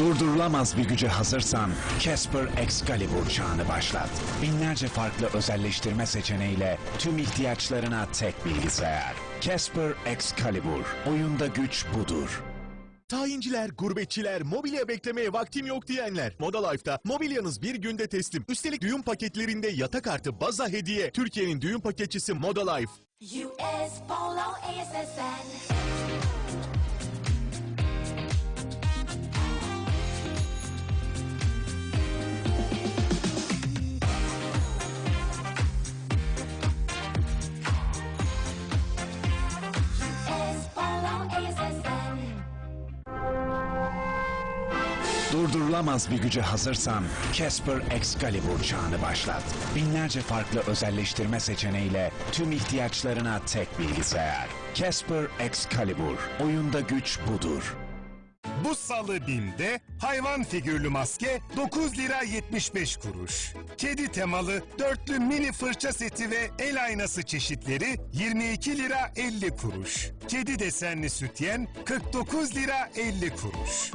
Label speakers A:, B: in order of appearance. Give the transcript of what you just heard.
A: Durdurulamaz bir güce hazırsan Casper Excalibur çağını başlat. Binlerce farklı özelleştirme seçeneğiyle tüm ihtiyaçlarına tek bilgisayar. Casper Excalibur. Oyunda güç budur.
B: Tayinciler, gurbetçiler, mobilya beklemeye vaktim yok diyenler. Moda Life'da mobilyanız bir günde teslim. Üstelik düğün paketlerinde yatak artı baza hediye. Türkiye'nin düğün paketçisi Moda Life.
C: US Polo ASSN.
A: Durdurulamaz bir güce hazırsan Casper Excalibur çağını başlat. Binlerce farklı özelleştirme seçeneğiyle tüm ihtiyaçlarına tek bilgisayar. Casper Excalibur. Oyunda güç budur.
D: Bu salı BİM'de hayvan figürlü maske 9 lira 75 kuruş. Kedi temalı dörtlü mini fırça seti ve el aynası çeşitleri 22 lira 50 kuruş. Kedi desenli sütyen 49 lira 50 kuruş.